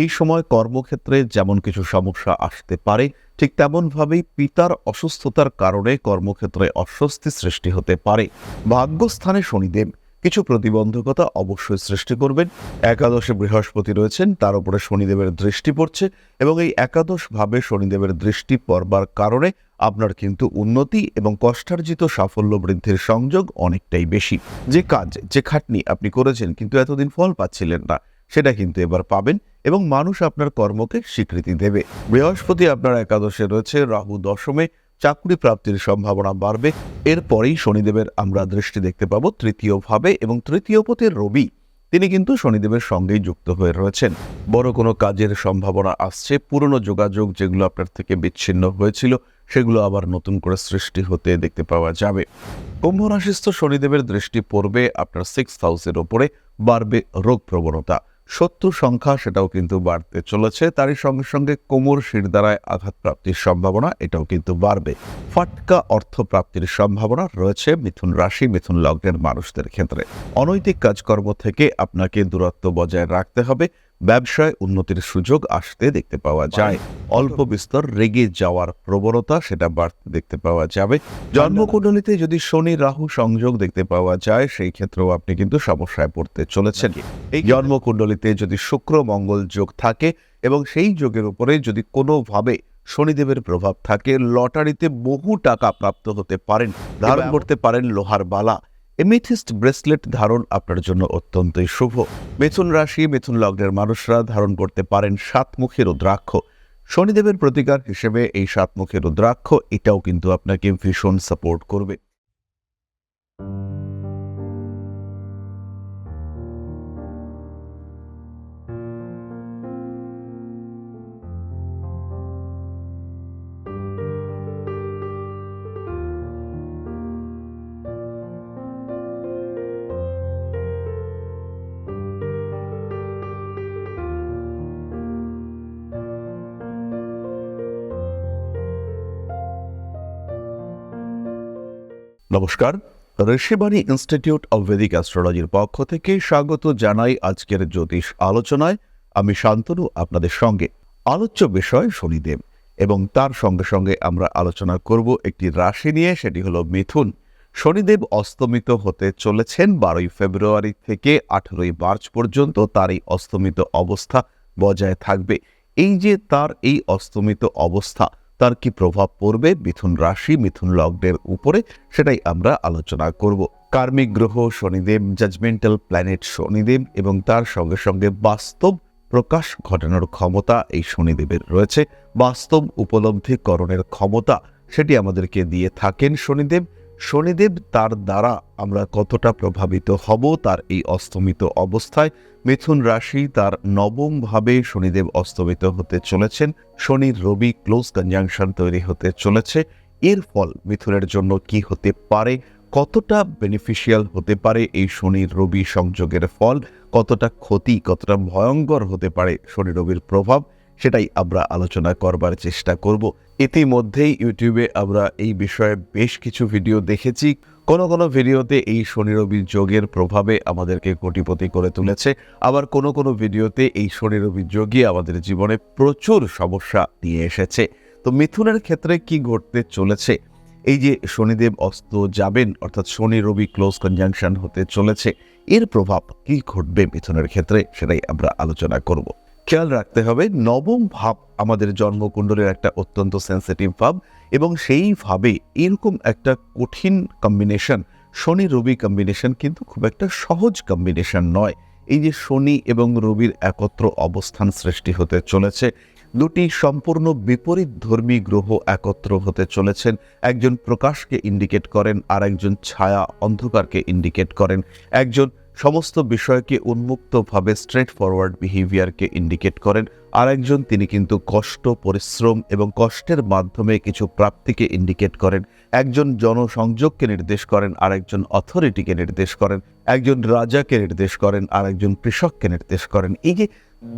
এই সময় কর্মক্ষেত্রে যেমন কিছু সমস্যা আসতে পারে, ঠিক তেমনভাবেই পিতার অসুস্থতার কারণে কর্মক্ষেত্রে অস্বস্তি সৃষ্টি হতে পারে। ভাগ্যস্থানে শনিদেব কিছু প্রতিবন্ধকতা অবশ্যই সৃষ্টি করবেন। একাদশে বৃহস্পতি রয়েছেন, তার উপরে শনিদেবের দৃষ্টি পড়ছে এবং এই একাদশ ভাবে শনিদেবের দৃষ্টি পড়বার কারণে আপনার কিন্তু উন্নতি এবং কষ্টার্জিত সাফল্য বৃদ্ধির সংযোগ অনেকটাই বেশি। যে কাজ, যে খাটনি আপনি করেছেন কিন্তু এতদিন ফল পাচ্ছিলেন না সেটা কিন্তু এবার পাবেন এবং মানুষ আপনার কর্মকে স্বীকৃতি দেবে। বৃহস্পতি আপনার একাদশে রয়েছে, রাহু দশমে চাকরি প্রাপ্তির সম্ভাবনা বাড়বে। এরপরেই শনিদেবের আমরা দৃষ্টি দেখতে পাবো তৃতীয় ভাবে এবং তৃতীয় পথে রবি, তিনি কিন্তু শনিদেবের সঙ্গেই যুক্ত হয়ে রয়েছেন। বড় কোনো কাজের সম্ভাবনা আসছে, পুরনো যোগাযোগ যেগুলো আপনার থেকে বিচ্ছিন্ন হয়েছিল, সেগুলো আবার নতুন করে সৃষ্টি হতে দেখতে পাওয়া যাবে। কুম্ভ রাশিস্থ শনিদেবের দৃষ্টি পড়বে আপনার সিক্স হাউসের ওপরে, বাড়বে রোগ প্রবণতা। শত্রু সংখ্যা সেটাও কিন্তু বাড়তে চলেছে। তারই সঙ্গে সঙ্গে কোমর শিরদারায় আঘাত প্রাপ্তির সম্ভাবনা এটাও কিন্তু বাড়বে। ফাটকা অর্থ প্রাপ্তির সম্ভাবনা রয়েছে মিথুন রাশি, মিথুন লগ্নের মানুষদের ক্ষেত্রে। অনৈতিক কাজকর্ম থেকে আপনাকে দূরত্ব বজায় রাখতে হবে। ব্যবসায় উন্নতির সুযোগ আসতে দেখতে পাওয়া যায়। অল্প বিস্তর রেগে যাওয়ার প্রবণতা সেটা বাড়তে দেখতে পাওয়া যাবে। জন্মকুণ্ডলিতে যদি শনি রাহু সংযোগ দেখতে পাওয়া যায় সেই ক্ষেত্রেও আপনি কিন্তু সমস্যায় পড়তে চলেছেন। এই জন্মকুণ্ডলিতে যদি শুক্র মঙ্গল যোগ থাকে এবং সেই যোগের উপরে যদি কোনোভাবে শনিদেবের প্রভাব থাকে লটারিতে বহু টাকা প্রাপ্ত হতে পারেন। ধারণ করতে পারেন লোহার বালা। এমিথিস্ট ব্রেসলেট ধারণ আপনার জন্য অত্যন্তই শুভ। মিথুন রাশি, মিথুন লগ্নের মানুষরা ধারণ করতে পারেন সাতমুখী রুদ্রাক্ষ। শনিদেবের প্রতিকার হিসেবে এই সাতমুখী রুদ্রাক্ষ, এটাও কিন্তু আপনাকে ভীষণ সাপোর্ট করবে। নমস্কার। ঋষিবাণী ইনস্টিটিউট অব ভেদিক অ্যাস্ট্রোলজির পক্ষ থেকে স্বাগত জানাই আজকের জ্যোতিষ আলোচনায়। আমি শান্তনু, আপনাদের সঙ্গে। আলোচ্য বিষয় শনিদেব এবং তার সঙ্গে সঙ্গে আমরা আলোচনা করব একটি রাশি নিয়ে, সেটি হলো মিথুন। শনিদেব অস্তমিত হতে চলেছেন বারোই ফেব্রুয়ারি থেকে আঠেরোই মার্চ পর্যন্ত। তার এই অস্তমিত অবস্থা বজায় থাকবে। এই যে তার এই অস্তমিত অবস্থা তার কি প্রভাব পড়বে? মিথুন রাশি, মিথুন লগ্নের উপরে? সেটাই আমরা আলোচনা করব। কার্মিক গ্রহ, শনিদেব জাজমেন্টাল প্ল্যানেট শনিদেব এবং তার সঙ্গে সঙ্গে বাস্তব প্রকাশ ঘটানোর ক্ষমতা এই শনিদেবের রয়েছে। বাস্তব উপলব্ধিকরণের ক্ষমতা সেটি আমাদেরকে দিয়ে থাকেন শনিদেব। শনিদেব তার দ্বারা আমরা কতটা প্রভাবিত হব, তার এই অস্তমিত অবস্থায় মিথুন রাশি তার নবম ভাবে শনিদেব অস্তমিত হতে চলেছেন শনির রবি, ক্লোজ কনজাংশন তৈরি হতে চলেছে। এর ফল মিথুনের জন্য কি হতে পারে, কতটা বেনিফিশিয়াল হতে পারে এই শনি, রবি সংযোগের ফল, কতটা ক্ষতি, কতটা ভয়ঙ্কর হতে পারে শনি, রবির প্রভাব সেটাই আমরা আলোচনা করবার চেষ্টা করব। ইতিমধ্যেই ইউটিউবে আমরা এই বিষয়ে বেশ কিছু ভিডিও দেখেছি। কোনো কোনো ভিডিওতে এই শনি রবি যোগের প্রভাবে আমাদেরকে কোটিপতি করে তুলেছে। আবার কোনো কোনো ভিডিওতে এই শনি রবি যোগই আমাদের জীবনে প্রচুর সমস্যা নিয়ে এসেছে। তো মিথুনের ক্ষেত্রে কি ঘটতে চলেছে? এই যে শনিদেব অস্ত যাবেন, অর্থাৎ শনি রবি ক্লোজ কনজাংশন হতে চলেছে, এর প্রভাব কি ঘটবে মিথুনের ক্ষেত্রে? সেটাই আমরা আলোচনা করব। খেয়াল রাখতে হবে, নবম ভাব আমাদের জন্মকুণ্ডলের একটা অত্যন্ত সেন্সিটিভ ভাব এবং সেইভাবে এরকম একটা কঠিন কম্বিনেশন শনি রবি কম্বিনেশন কিন্তু খুব একটা সহজ কম্বিনেশন নয়। এই যে শনি এবং রবির একত্র অবস্থান সৃষ্টি হতে চলেছে, দুটি সম্পূর্ণ বিপরীত ধর্মী গ্রহ একত্র হতে চলেছেন। একজন প্রকাশকে ইন্ডিকেট করেন আর একজন ছায়া অন্ধকারকে ইন্ডিকেট করেন। একজন সমস্ত বিষয়কে উন্মুক্তভাবে স্ট্রেট ফরওয়ার্ড বিহেভিয়ারকে ইন্ডিকেট করেন। আর একজন তিনি কিন্তু কষ্ট, পরিশ্রম এবং কষ্টের মাধ্যমে কিছু প্রাপ্তিকে ইন্ডিকেট করেন। একজন জনসংযোগকে নির্দেশ করেন আর একজন অথরিটিকে নির্দেশ করেন, একজন রাজাকে নির্দেশ করেন আর একজন কৃষককে নির্দেশ করেন। এই যে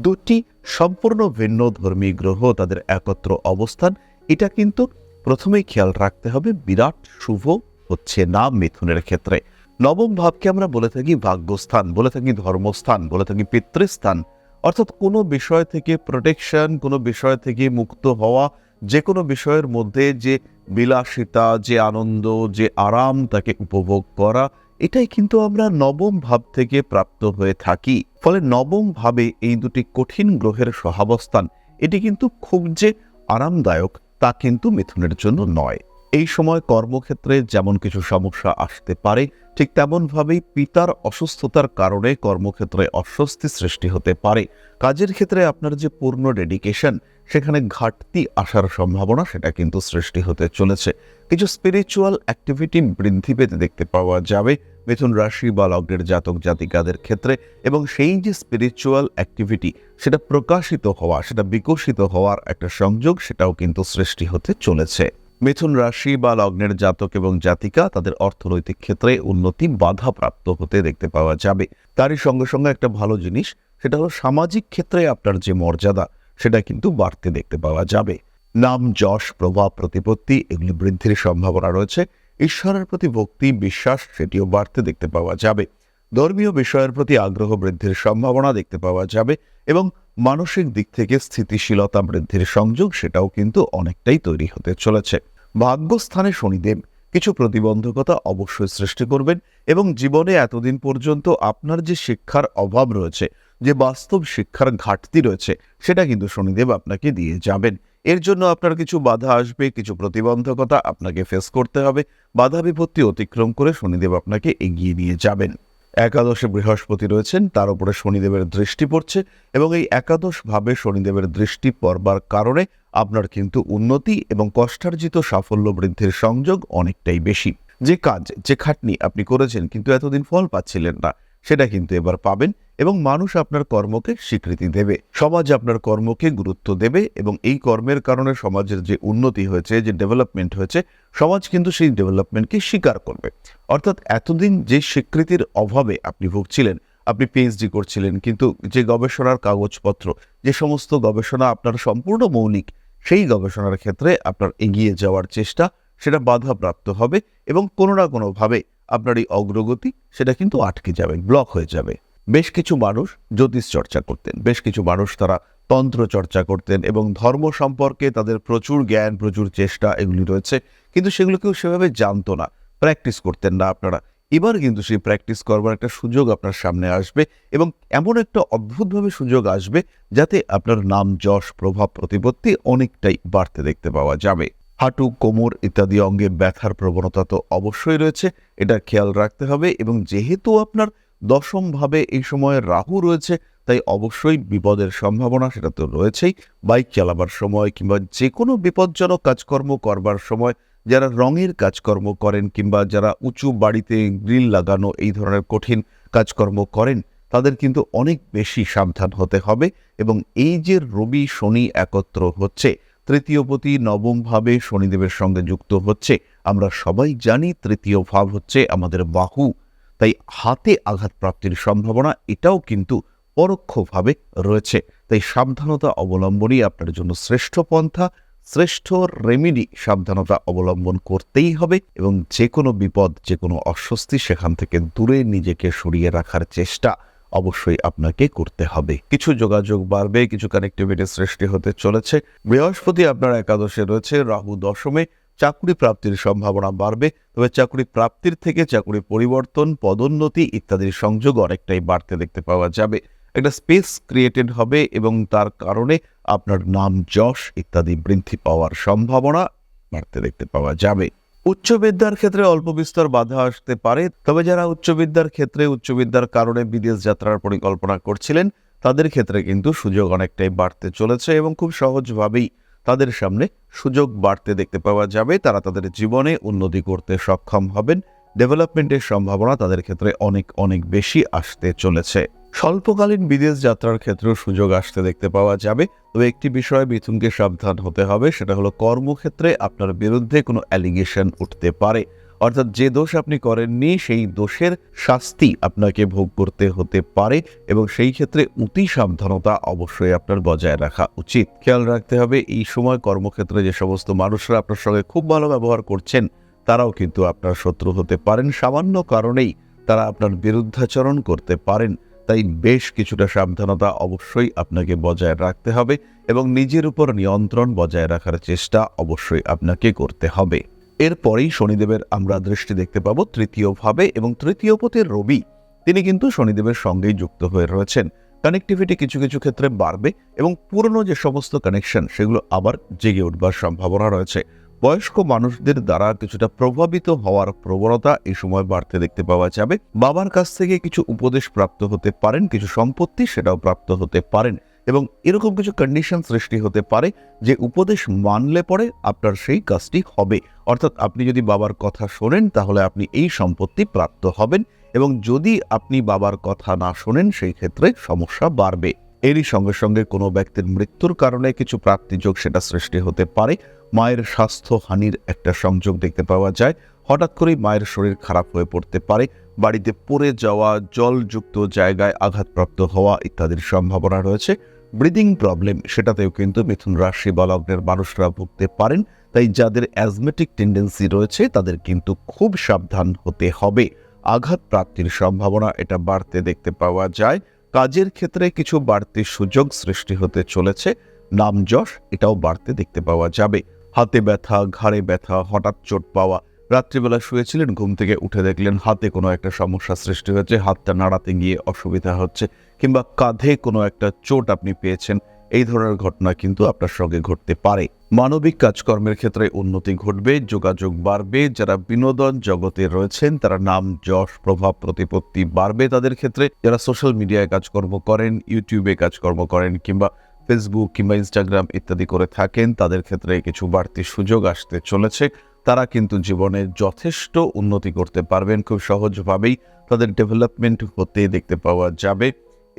দুটি সম্পূর্ণ ভিন্ন ধর্মী গ্রহ তাদের একত্র অবস্থান, এটা কিন্তু প্রথমেই খেয়াল রাখতে হবে, বিরাট শুভ হচ্ছে না মিথুনের ক্ষেত্রে। নবম ভাবকে আমরা বলে থাকি ভাগ্যস্থান, বলে থাকি ধর্মস্থান, বলে থাকি পিতৃস্থান। অর্থাৎ কোনো বিষয় থেকে প্রোটেকশন কোনো বিষয় থেকে মুক্ত হওয়া, যে কোনো বিষয়ের মধ্যে যে বিলাসিতা, যে আনন্দ, যে আরাম তাকে উপভোগ করা, এটাই কিন্তু আমরা নবম ভাব থেকে প্রাপ্ত হয়ে থাকি। ফলে নবম ভাবে এই দুটি কঠিন গ্রহের সহাবস্থান, এটি কিন্তু খুব যে আরামদায়ক, তা কিন্তু মিথুনের জন্য নয়। এই সময় কর্মক্ষেত্রে যেমন কিছু সমস্যা আসতে পারে, ঠিক তেমনভাবেই পিতার অসুস্থতার কারণে কর্মক্ষেত্রে অস্বস্তি সৃষ্টি হতে পারে। কাজের ক্ষেত্রে আপনার যে পূর্ণ ডেডিকেশন সেখানে ঘাটতি আসার সম্ভাবনা, সেটা কিন্তু সৃষ্টি হতে চলেছে। কিছু স্পিরিচুয়াল অ্যাক্টিভিটি বৃদ্ধি পেতে দেখতে পাওয়া যাবে। মিথুন রাশি বা লগ্নের জাতক জাতিকাদের ক্ষেত্রে এবং সেই যে স্পিরিচুয়াল অ্যাক্টিভিটি সেটা প্রকাশিত হওয়া, সেটা বিকশিত হওয়ার একটা সংযোগ, সেটাও কিন্তু সৃষ্টি হতে চলেছে। মিথুন রাশি বা লগ্নের জাতক এবং জাতিকা তাদের অর্থনৈতিক ক্ষেত্রে উন্নতি বাধাপ্রাপ্ত হতে দেখতে পাওয়া যাবে। তারই সঙ্গে সঙ্গে একটা ভালো জিনিস, সেটা হলো সামাজিক ক্ষেত্রে আপনার যে মর্যাদা, সেটা কিন্তু বাড়তে দেখতে পাওয়া যাবে। নাম, যশ, প্রভাব, প্রতিপত্তি এগুলি বৃদ্ধির সম্ভাবনা রয়েছে। ঈশ্বরের প্রতি ভক্তি, বিশ্বাস, সেটিও বাড়তে দেখতে পাওয়া যাবে। ধর্মীয় বিষয়ের প্রতি আগ্রহ বৃদ্ধির সম্ভাবনা দেখতে পাওয়া যাবে এবং মানসিক দিক থেকে স্থিতিশীলতা বৃদ্ধির সংযোগ সেটাও কিন্তু অনেকটাই তৈরি হতে চলেছে। ভাগ্যস্থানে শনিদেব কিছু প্রতিবন্ধকতা অবশ্যই সৃষ্টি করবেন এবং জীবনে এতদিন পর্যন্ত আপনার যে শিক্ষার অভাব রয়েছে, যে বাস্তব শিক্ষার ঘাটতি রয়েছে, সেটা কিন্তু শনিদেব আপনাকে দিয়ে যাবেন। এর জন্য আপনার কিছু বাধা আসবে, কিছু প্রতিবন্ধকতা আপনাকে ফেস করতে হবে। বাধা বিপত্তি অতিক্রম করে শনিদেব আপনাকে এগিয়ে নিয়ে যাবেন। একাদশে বৃহস্পতি রয়েছেন, তার উপরে শনিদেবের দৃষ্টি পড়ছে এবং এই একাদশভাবে শনিদেবের দৃষ্টি পড়বার কারণে আপনার কিন্তু উন্নতি এবং কষ্টার্জিত সাফল্য বৃদ্ধির সংযোগ অনেকটাই বেশি। যে কাজ, যে খাটনি আপনি করেছেন কিন্তু এতদিন ফল পাচ্ছিলেন না সেটা কিন্তু এবার পাবেন এবং মানুষ আপনার কর্মকে স্বীকৃতি দেবে। সমাজ আপনার কর্মকে গুরুত্ব দেবে এবং এই কর্মের কারণে সমাজের যে উন্নতি হয়েছে, যে ডেভেলপমেন্ট হয়েছে, সমাজ কিন্তু সেই ডেভেলপমেন্টকে স্বীকার করবে। অর্থাৎ এতদিন যে স্বীকৃতির অভাবে আপনি ভুগছিলেন, আপনি পিএইচডি করছিলেন, কিন্তু যে গবেষণার কাগজপত্র, যে সমস্ত গবেষণা আপনার সম্পূর্ণ মৌলিক, সেই গবেষণার ক্ষেত্রে আপনার এগিয়ে যাওয়ার চেষ্টা, সেটা বাধাপ্রাপ্ত হবে এবং কোনো না কোনোভাবে আপনার এই অগ্রগতি, সেটা কিন্তু আটকে যাবে ব্লক হয়ে যাবে। বেশ কিছু মানুষ জ্যোতিষ চর্চা করতেন, বেশ কিছু মানুষ তারা তন্ত্র চর্চা করতেন এবং ধর্ম সম্পর্কে তাদের প্রচুর জ্ঞান, প্রচুর চেষ্টা এগুলি রয়েছে, কিন্তু সেগুলো কেউ সেভাবে জানতো না প্র্যাকটিস করতেন না আপনারা। এবার কিন্তু সেই প্র্যাকটিস করবার একটা সুযোগ আপনার সামনে আসবে এবং এমন একটা অদ্ভুতভাবে সুযোগ আসবে যাতে আপনার নাম, যশ, প্রভাব, প্রতিপত্তি অনেকটাই বাড়তে দেখতে পাওয়া যাবে। হাঁটু, কোমর ইত্যাদি অঙ্গে ব্যথার প্রবণতা তো অবশ্যই রয়েছে এটা খেয়াল রাখতে হবে এবং যেহেতু আপনার দশমভাবে এই সময়ে রাহু রয়েছে, তাই অবশ্যই বিপদের সম্ভাবনা সেটা তো রয়েছেই। বাইক চালাবার সময় কিংবা যে কোনো বিপজ্জনক কাজকর্ম করবার সময় যারা রঙের কাজকর্ম করেন কিংবা যারা উঁচু বাড়িতে গ্রিল লাগানো এই ধরনের কঠিন কাজকর্ম করেন, তাদের কিন্তু অনেক বেশি সাবধান হতে হবে এবং এই যে রবি শনি একত্র হচ্ছে তৃতীয়পতি নবমভাবে শনিদেবের সঙ্গে যুক্ত হচ্ছে। আমরা সবাই জানি তৃতীয় ভাব হচ্ছে আমাদের বাহু। তাই হাতে আঘাত প্রাপ্তির সম্ভাবনা, এটাও কিন্তু পরোক্ষভাবে রয়েছে। তাই সাবধানতা অবলম্বনই আপনার জন্য শ্রেষ্ঠ পন্থা, শ্রেষ্ঠ রেমিডি সাবধানতা অবলম্বন করতেই হবে এবং যে কোনো বিপদ যে কোনো অস্বস্তি সেখান থেকে দূরে নিজেকে সরিয়ে রাখার চেষ্টা। অবশ্যই আপনাকে করতে হবে। কিছু যোগাযোগ বাড়বে, কিছু কানেক্টিভিটি সৃষ্টি হতে চলেছে। বৃহস্পতি আপনার একাদশে রয়েছে, রাহু দশমে চাকরি প্রাপ্তির সম্ভাবনা বাড়বে। তবে চাকরি প্রাপ্তির থেকে চাকরি পরিবর্তন, পদোন্নতি ইত্যাদির সংযোগ অনেকটাই বাড়তে দেখতে পাওয়া যাবে। একটা স্পেস ক্রিয়েটেড হবে এবং তার কারণে আপনার নাম যশ ইত্যাদি বৃদ্ধি পাওয়ার সম্ভাবনা বাড়তে দেখতে পাওয়া যাবে। উচ্চ বিদ্যার ক্ষেত্রে অল্প বিস্তর বাধা আসতে পারে, তবে যারা উচ্চ বিদ্যার ক্ষেত্রে উচ্চ বিদ্যার কারণে বিদেশ যাত্রার পরিকল্পনা করছিলেন, তাদের ক্ষেত্রে কিন্তু সুযোগ অনেকটাই বাড়তে চলেছে এবং খুব সহজভাবেই তাদের সামনে সুযোগ বাড়তে দেখতে পাওয়া যাবে। তারা তাদের জীবনে উন্নতি করতে সক্ষম হবেন। ডেভেলপমেন্টের সম্ভাবনা তাদের ক্ষেত্রে অনেক অনেক বেশি আসতে চলেছে। স্বল্পকালীন বিদেশ যাত্রার ক্ষেত্রেও সুযোগ আসতে দেখতে পাওয়া যাবে। তবে একটি বিষয়ে মিথুনকে সাবধান হতে হবে, সেটা হলো কর্মক্ষেত্রে আপনার বিরুদ্ধে কোনো অ্যালিগেশন উঠতে পারে। অর্থাৎ যে দোষ আপনি করেননি, সেই দোষের শাস্তি আপনাকে ভোগ করতে হতে পারে এবং সেই ক্ষেত্রে অতি সাবধানতা অবশ্যই আপনার বজায় রাখা উচিত। খেয়াল রাখতে হবে, এই সময় কর্মক্ষেত্রে যে সমস্ত মানুষরা আপনার সঙ্গে খুব ভালো ব্যবহার করছেন, তারাও কিন্তু আপনার শত্রু হতে পারেন। সামান্য কারণেই তারা আপনার বিরুদ্ধাচরণ করতে পারেন। তাই বেশ কিছুটা সাবধানতা অবশ্যই আপনাকে বজায় রাখতে হবে এবং নিজের উপর নিয়ন্ত্রণ বজায় রাখার চেষ্টা অবশ্যই আপনাকে করতে হবে। এরপরেই শনিদেবের আমরা দৃষ্টি দেখতে পাবো তৃতীয় ভাবে এবং তৃতীয় পথের রবি, তিনি কিন্তু শনিদেবের সঙ্গেই যুক্ত হয়ে রয়েছেন। কানেক্টিভিটি কিছু কিছু ক্ষেত্রে বাড়বে এবং পুরনো যে সমস্ত কানেকশন সেগুলো আবার জেগে উঠবার সম্ভাবনা রয়েছে। বয়স্ক মানুষদের দ্বারা কিছুটা প্রভাবিত হওয়ার প্রবণতা এই সময় বাড়তে দেখতে পাওয়া যাবে। বাবার কাছ থেকে কিছু উপদেশ প্রাপ্ত হতে পারেন, কিছু সম্পত্তি সেটাও প্রাপ্ত হতে পারেন এবং এরকম কিছু কন্ডিশন সৃষ্টি হতে পারে যে উপদেশ মানলে পরে আপনার সেই কাজটি হবে। অর্থাৎ আপনি যদি বাবার কথা শোনেন, তাহলে আপনি এই সম্পত্তি প্রাপ্ত হবেন এবং যদি আপনি বাবার কথা না শোনেন, সেই ক্ষেত্রে সমস্যা বাড়বে। এরই সঙ্গে সঙ্গে কোনো ব্যক্তির মৃত্যুর কারণে কিছু প্রাপ্তিযোগ সেটা সৃষ্টি হতে পারে। মায়ের স্বাস্থ্য হানির একটা সংযোগ দেখতে পাওয়া যায়। হঠাৎ করেই মায়ের শরীর খারাপ হয়ে পড়তে পারে। বাড়িতে পড়ে যাওয়া, জলযুক্ত জায়গায় আঘাতপ্রাপ্ত হওয়া ইত্যাদির সম্ভাবনা রয়েছে। ব্রিদিং প্রবলেম, সেটাতেও কিন্তু মিথুন রাশি বা লগ্নের মানুষরা ভুগতে পারেন। তাই যাদের অ্যাজমেটিক টেন্ডেন্সি রয়েছে, তাদের কিন্তু খুব সাবধান হতে হবে। আঘাত প্রাপ্তির সম্ভাবনা এটা বাড়তে দেখতে পাওয়া যায়। কাজের ক্ষেত্রে কিছু বাড়তি সুযোগ সৃষ্টি হতে চলেছে। নাম যশ, এটাও বাড়তে দেখতে পাওয়া যাবে। হাতে ব্যথা, ঘাড়ে ব্যথা, হঠাৎ চোট পাওয়া। রাত্রিবেলা শুয়েছিলেন, ঘুম থেকে উঠে দেখলেন হাতে কোনো একটা সমস্যা সৃষ্টি হয়েছে, হাতটা নাড়াতে গিয়ে অসুবিধা হচ্ছে, কিংবা কাঁধে কোনো একটা চোট আপনি পেয়েছেন। এই ধরনের ঘটনা কিন্তু আপনার সঙ্গে ঘটতে পারে। মানবিক কাজকর্মের ক্ষেত্রে উন্নতি ঘটবে, যোগাযোগ বাড়বে, যারা বিনোদন জগতে রয়েছেন তারা নাম, যশ, প্রভাব, প্রতিপত্তি বাড়বে তাদের ক্ষেত্রে। যারা সোশ্যাল মিডিয়ায় কাজকর্ম করেন ইউটিউবে কাজকর্ম করেন কিংবা ফেসবুক কিংবা ইনস্টাগ্রাম ইত্যাদি করে থাকেন, তাদের ক্ষেত্রে কিছু বাড়তি সুযোগ আসতে চলেছে। তারা কিন্তু জীবনে যথেষ্ট উন্নতি করতে পারবেন। খুব সহজভাবেই তাদের ডেভেলপমেন্ট হতে দেখতে পাওয়া যাবে।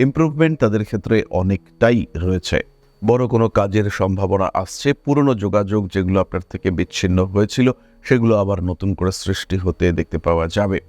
ইমপ্রুভমেন্ট তাদের ক্ষেত্রে অনেকটাই রয়েছে। বড় কোনো কাজের সম্ভাবনা আসছে, পুরনো যোগাযোগ যেগুলো আপনার থেকে বিচ্ছিন্ন হয়েছিল, সেগুলো আবার নতুন করে সৃষ্টি হতে দেখতে পাওয়া যাবে।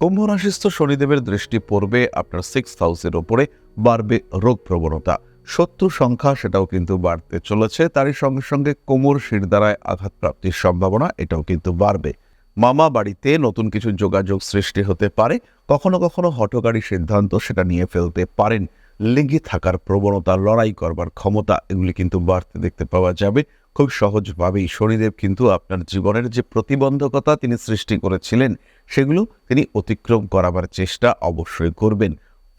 কুম্ভ রাশিস্থ শনিদেবের দৃষ্টি পড়বে আপনার সিক্স হাউসের ওপরে, বাড়বে রোগ প্রবণতা। শত্রু সংখ্যা সেটাও কিন্তু বাড়তে চলেছে, তারই সঙ্গে সঙ্গে কোমর শিরদারায় আঘাত প্রাপ্তির সম্ভাবনা এটাও কিন্তু বাড়বে। মামা বাড়িতে নতুন কিছু যোগাযোগ সৃষ্টি হতে পারে কখনো কখনো হটকারী সিদ্ধান্ত সেটা নিয়ে ফেলতে পারেন। লেগে থাকার প্রবণতা, লড়াই করবার ক্ষমতা, এগুলি কিন্তু বাড়তে দেখতে পাওয়া যাবে। খুব সহজভাবেই শনিদেব কিন্তু আপনার জীবনের যে প্রতিবন্ধকতা তিনি সৃষ্টি করেছিলেন, সেগুলো তিনি অতিক্রম করাবার চেষ্টা অবশ্যই করবেন।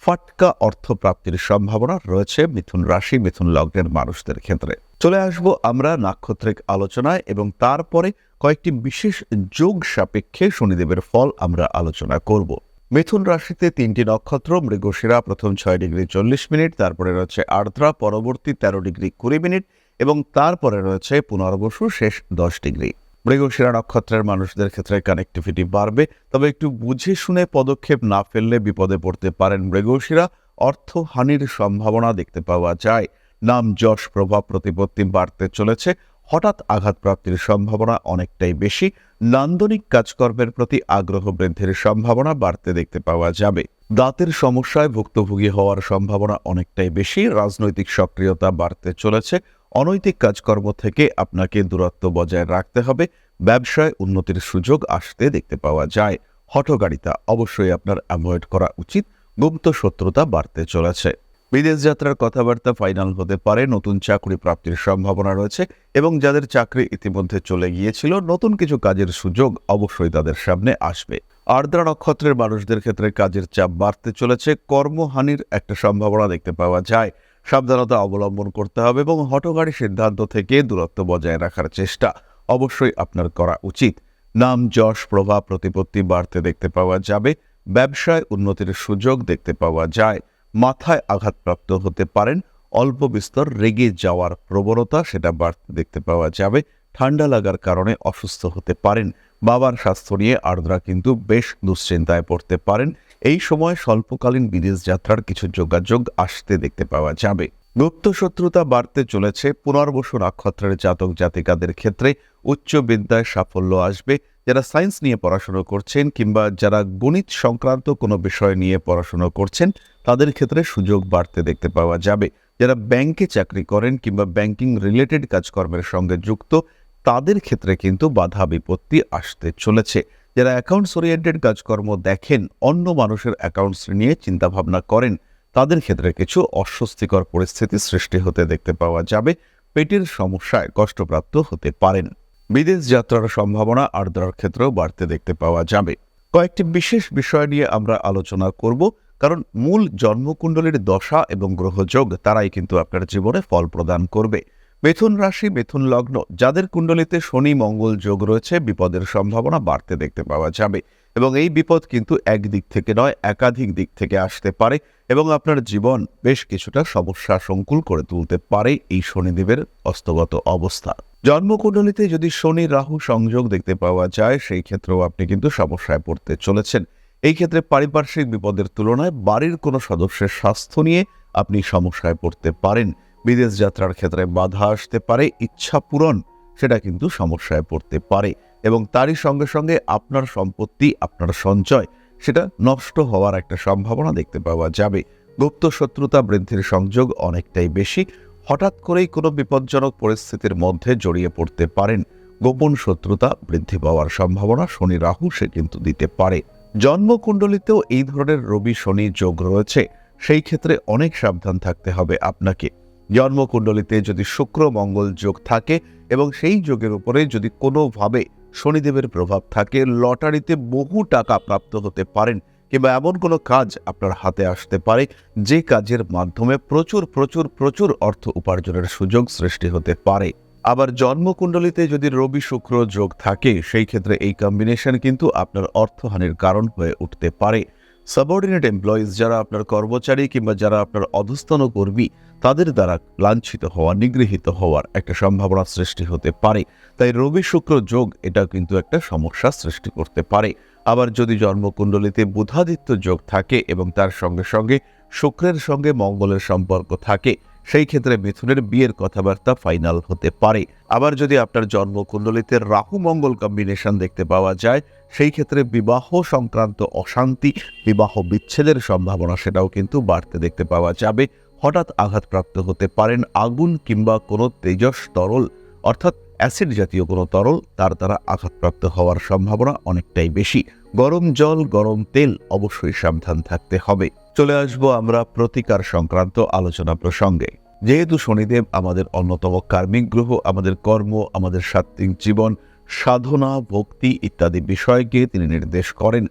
ফাটকা অর্থ প্রাপ্তির সম্ভাবনা রয়েছে মিথুন রাশি, মিথুন লগ্নের মানুষদের ক্ষেত্রে। চলে আসব আমরা নাক্ষত্রিক আলোচনায় এবং তারপরে কয়েকটি বিশেষ যোগ সাপেক্ষে শনিদেবের ফল আমরা আলোচনা করব। মিথুন রাশিতে তিনটি নক্ষত্র, মৃগশিরা প্রথম ছয় ডিগ্রি চল্লিশ মিনিট, তারপরে রয়েছে আর্দ্রা, পরবর্তী তেরো ডিগ্রি কুড়ি মিনিট এবং তারপরে রয়েছে পুনর্বসু শেষ দশ ডিগ্রি। মৃগশিরা নক্ষত্রের মানুষদের ক্ষেত্রে কানেক্টিভিটি বাড়বে, তবে একটু বুঝে শুনে পদক্ষেপ না ফেললে বিপদে পড়তে পারেন মৃগশিরা, অর্থহানির সম্ভাবনা দেখতে পাওয়া যায়। নাম যশ প্রভাব প্রতিপত্তি বাড়তে চলেছে হঠাৎ আঘাতপ্রাপ্তির সম্ভাবনা অনেকটাই বেশি। নান্দনিক কাজকর্মের প্রতি আগ্রহ বৃদ্ধির সম্ভাবনা বাড়তে দেখতে পাওয়া যাবে। দাঁতের সমস্যায় ভুক্তভোগী হওয়ার সম্ভাবনা অনেকটাই বেশি। রাজনৈতিক সক্রিয়তা বাড়তে চলেছে। অনৈতিক কাজকর্ম থেকে আপনাকে দূরত্ব বজায় রাখতে হবে। ব্যবসায় উন্নতির সুযোগ আসতে দেখতে পাওয়া যায়। হঠগাড়িতা অবশ্যই আপনার অ্যাভয়েড করা উচিত। গুপ্ত শত্রুতা বাড়তে চলেছে। বিদেশ যাত্রার কথাবার্তা ফাইনাল হতে পারে, নতুন চাকরি প্রাপ্তির সম্ভাবনা রয়েছে এবং যাদের চাকরি ইতিমধ্যে চলে গিয়েছিল, নতুন কিছু কাজের সুযোগ অবশ্যই তাদের সামনে আসবে। আর্দ্রা নক্ষত্রের মানুষদের ক্ষেত্রে কাজের চাপ বাড়তে চলেছে, কর্মহানির একটা সম্ভাবনা দেখতে পাওয়া যায়। সাবধানতা অবলম্বন করতে হবে এবং হটগাড়ি সিদ্ধান্ত থেকে দূরত্ব বজায় রাখার চেষ্টা অবশ্যই আপনার করা উচিত। নাম, যশ, প্রভাব, প্রতিপত্তি বাড়তে দেখতে পাওয়া যাবে, ব্যবসায় উন্নতির সুযোগ দেখতে পাওয়া যায়। মাথায় আঘাতপ্রাপ্ত হতে পারেন। অল্প বিস্তর রেগে যাওয়ার প্রবণতা সেটা বাড়তে দেখতে পাওয়া যাবে। ঠান্ডা লাগার কারণে অসুস্থ হতে পারেন। বাবার স্বাস্থ্য নিয়ে আর্দ্রা কিন্তু বেশ দুশ্চিন্তায় পড়তে পারেন। এই সময় স্বল্পকালীন বিদেশ যাত্রার কিছু যোগাযোগ আসতে দেখতে পাওয়া যাবে। গুপ্ত শত্রুতা বাড়তে চলেছে। পুনর্বসু নক্ষত্রের জাতক জাতিকাদের ক্ষেত্রে উচ্চ বিদ্যায় সাফল্য আসবে। যারা সায়েন্স নিয়ে পড়াশুনো করছেন কিংবা যারা গণিত সংক্রান্ত কোনো বিষয় নিয়ে পড়াশুনো করছেন, তাদের ক্ষেত্রে সুযোগ বাড়তে দেখতে পাওয়া যাবে। যারা ব্যাংকে চাকরি করেন কিংবা ব্যাংকিং রিলেটেড কাজকর্মের সঙ্গে যুক্ত, তাদের ক্ষেত্রে কিন্তু বাধা বিপত্তি আসতে চলেছে। যারা অ্যাকাউন্টস ওরিয়েন্টেড কাজকর্ম দেখেন, অন্য মানুষের অ্যাকাউন্টস নিয়ে চিন্তাভাবনা করেন, তাদের ক্ষেত্রে কিছু অস্বস্তিকর পরিস্থিতি সৃষ্টি হতে দেখতে পাওয়া যাবে। পেটের সমস্যায় কষ্টপ্রাপ্ত হতে পারেন। বিদেশ যাত্রার সম্ভাবনা আর্দ্রার ক্ষেত্রেও বাড়তে দেখতে পাওয়া যাবে। কয়েকটি বিশেষ বিষয় নিয়ে আমরা আলোচনা করব, কারণ মূল জন্মকুণ্ডলীর দশা এবং গ্রহযোগ তারাই কিন্তু আপনার জীবনে ফল প্রদান করবে। মিথুন রাশি, মিথুন লগ্ন, যাদের কুণ্ডলিতে শনি, মঙ্গল যোগ রয়েছে, বিপদের সম্ভাবনা বাড়তে দেখতে পাওয়া যাবে এবং এই বিপদ কিন্তু এক দিক থেকে নয়, একাধিক দিক থেকে আসতে পারে এবং আপনার জীবন বেশ কিছুটা সমস্যা সংকুল করে তুলতে পারে এই শনিদেবের অস্তগত অবস্থা। জন্মকুণ্ডলিতে যদি শনি, রাহু সংযোগ দেখতে পাওয়া যায়, সেই ক্ষেত্রেও আপনি কিন্তু সমস্যায় পড়তে চলেছেন। এই ক্ষেত্রে পারিপার্শ্বিক বিপদের তুলনায় বাড়ির কোনো সদস্যের স্বাস্থ্য নিয়ে আপনি সমস্যায় পড়তে পারেন। বিদেশ যাত্রার ক্ষেত্রে বাধা আসতে পারে, ইচ্ছা পূরণ, সেটা কিন্তু সমস্যায় পড়তে পারে এবং তারই সঙ্গে সঙ্গে আপনার সম্পত্তি, আপনার সঞ্চয়, সেটা নষ্ট হওয়ার একটা সম্ভাবনা দেখতে পাওয়া যাবে। গুপ্ত শত্রুতা বৃদ্ধির সংযোগ অনেকটাই বেশি হঠাৎ করেই কোনো বিপজ্জনক পরিস্থিতির মধ্যে জড়িয়ে পড়তে পারেন। গোপন শত্রুতা বৃদ্ধি পাওয়ার সম্ভাবনা শনি রাহু সে কিন্তু দিতে পারে। জন্মকুণ্ডলিতেও এই ধরনের রবি শনি যোগ রয়েছে, সেই ক্ষেত্রে অনেক সাবধান থাকতে হবে আপনাকে। জন্মকুণ্ডলিতে যদি শুক্র মঙ্গল যোগ থাকে এবং সেই যোগের উপরে যদি কোনোভাবে শনিদেবের প্রভাব থাকে, লটারিতে বহু টাকা প্রাপ্ত হতে পারেন। কিংবা এমন কোনো কাজ আপনার হাতে আসতে পারে যে কাজের মাধ্যমে প্রচুর প্রচুর প্রচুর অর্থ উপার্জনের সুযোগ সৃষ্টি হতে পারে। আবার জন্মকুণ্ডলিতে যদি রবি শুক্র যোগ থাকে, সেই ক্ষেত্রে এই কম্বিনেশন কিন্তু আপনার অর্থহানির কারণ হয়ে উঠতে পারে। সাবঅর্ডিনেট এমপ্লয়িজ যারা আপনার কর্মচারী কিংবা যারা আপনার অধস্তন কর্মী, তাদের দ্বারা লাঞ্ছিত হওয়া, নিগৃহীত হওয়ার একটা সম্ভাবনা সৃষ্টি হতে পারে। তাই রবি শুক্র যোগ, এটা কিন্তু একটা সমস্যা সৃষ্টি করতে পারে। আবার যদি জন্মকুণ্ডলিতে বুধাদিত্য যোগ থাকে এবং তার সঙ্গে সঙ্গে শুক্রের সঙ্গে মঙ্গলের সম্পর্ক থাকে, সেই ক্ষেত্রে মিথুনের বিয়ের কথাবার্তা ফাইনাল হতে পারে। আবার যদি আপনার জন্মকুণ্ডলিতে রাহু মঙ্গল কম্বিনেশন দেখতে পাওয়া যায়, সেই ক্ষেত্রে বিবাহ সংক্রান্ত অশান্তি, বিবাহ বিচ্ছেদের সম্ভাবনা সেটাও কিন্তু বাড়তে দেখতে পাওয়া যাবে। হঠাৎ আঘাতপ্রাপ্ত হতে পারেন আগুন কিংবা কোনো তেজস তরল, অর্থাৎ অ্যাসিড জাতীয় কোনো তরল, তার দ্বারা আঘাতপ্রাপ্ত হওয়ার সম্ভাবনা অনেকটাই বেশি। গরম জল, গরম তেল অবশ্যই সাবধান থাকতে হবে। চলে আসব আমরা প্রতিকার সংক্রান্ত আলোচনা প্রসঙ্গে। যেহেতু শনিদেব আমাদের অন্যতম কার্মিক গ্রহ, আমাদের কর্ম, আমাদের সাত্ত্বিক জীবন, সাধনা, ভক্তি ইত্যাদি বিষয়কে তিনি নির্দেশ করেন।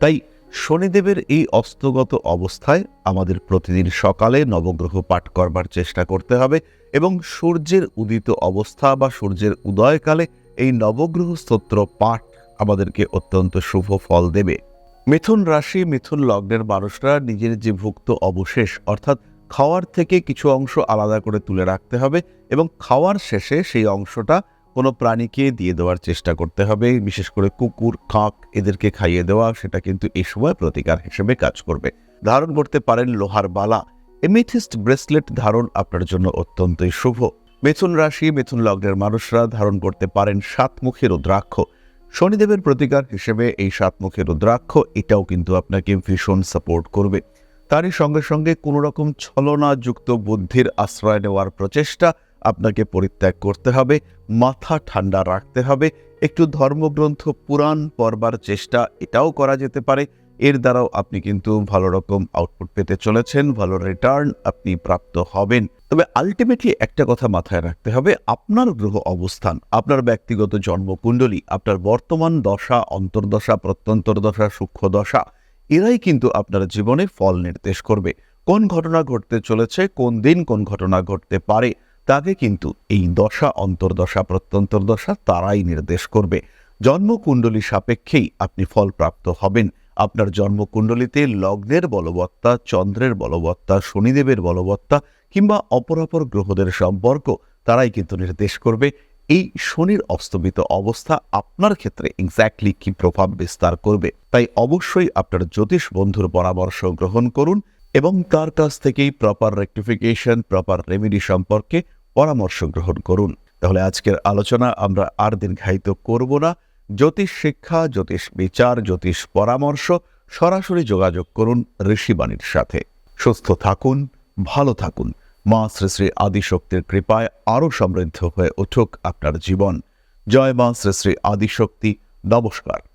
তাই শনিদেবের এই অস্তগত অবস্থায় আমাদের প্রতিদিন সকালে নবগ্রহ পাঠ করবার চেষ্টা করতে হবে এবং সূর্যের উদিত অবস্থা বা সূর্যের উদয়কালে এই নবগ্রহ স্তোত্র পাঠ আমাদেরকে অত্যন্ত শুভ ফল দেবে। মিথুন রাশি, মিথুন লগ্নের মানুষরা নিজের যে ভুক্ত অবশেষ, অর্থাৎ খাওয়ার থেকে কিছু অংশ আলাদা করে তুলে রাখতে হবে এবং খাওয়ার শেষে সেই অংশটা কোনো প্রাণীকে দিয়ে দেওয়ার চেষ্টা করতে হবে, বিশেষ করে কুকুর, কাক এদেরকে খাইয়ে দেওয়া, সেটা কিন্তু এই সময় প্রতিকার হিসেবে কাজ করবে। ধারণ করতে পারেন লোহার বালা। এমিথিস্ট ব্রেসলেট ধারণ আপনার জন্য অত্যন্তই শুভ। মিথুন রাশি, মিথুন লগ্নের মানুষরা ধারণ করতে পারেন সাতমুখী রুদ্রাক্ষ। শনিদেবের প্রতিকার হিসেবে এই সাতমুখী রুদ্রাক্ষ, এটাও কিন্তু আপনাকে ভীষণ সাপোর্ট করবে। তারই সঙ্গে সঙ্গে কোনো রকম ছলনাযুক্ত বুদ্ধির আশ্রয় নেওয়ার প্রচেষ্টা আপনাকে পরিত্যাগ করতে হবে, মাথা ঠান্ডা রাখতে হবে, একটু ধর্মগ্রন্থ, পুরাণ পড়বার চেষ্টা, এটাও করা যেতে পারে। এর দ্বারাও আপনি কিন্তু ভালো রকম আউটপুট পেতে চলেছেন, ভালো রিটার্ন আপনি প্রাপ্ত হবেন। তবে আলটিমেটলি একটা কথা মাথায় রাখতে হবে, আপনার গ্রহ অবস্থান, আপনার ব্যক্তিগত জন্মকুণ্ডলী, আপনার বর্তমান দশা, অন্তর্দশা প্রত্যন্তর দশা সূক্ষ্ম দশা এরাই কিন্তু আপনার জীবনে ফল নির্দেশ করবে। কোন ঘটনা ঘটতে চলেছে, কোন দিন কোন ঘটনা ঘটতে পারে তাকে কিন্তু এই দশা অন্তর্দশা, প্রত্যন্তর্দশা তারাই নির্দেশ করবে। জন্মকুণ্ডলী সাপেক্ষেই আপনি ফল প্রাপ্ত হবেন। আপনার জন্মকুণ্ডলিতে লগ্নের বলবত্তা, চন্দ্রের বলবত্তা, শনিদেবের বলবত্তা কিংবা অপর অপর গ্রহদের সম্পর্ক তারাই কিন্তু নির্দেশ করবে। এই শনির অস্তমিত অবস্থা আপনার ক্ষেত্রে এক্স্যাক্টলি কি প্রভাব বিস্তার করবে? তাই অবশ্যই আপনার জ্যোতিষ বন্ধুর পরামর্শ গ্রহণ করুন। এবং তার কাছ থেকেই প্রপার রেক্টিফিকেশন প্রপার রেমেডি সম্পর্কে পরামর্শ গ্রহণ করুন। তাহলে আজকের আলোচনা আমরা আর দীর্ঘায়িত করব না। জ্যোতিষ শিক্ষা, জ্যোতিষ বিচার, জ্যোতিষ পরামর্শ, সরাসরি যোগাযোগ করুন ঋষিবাণীর সাথে। সুস্থ থাকুন, ভালো থাকুন। মা শ্রী শ্রী আদিশক্তির কৃপায় আরও সমৃদ্ধ হয়ে উঠুক আপনার জীবন। জয় মা শ্রী শ্রী আদিশক্তি। নমস্কার।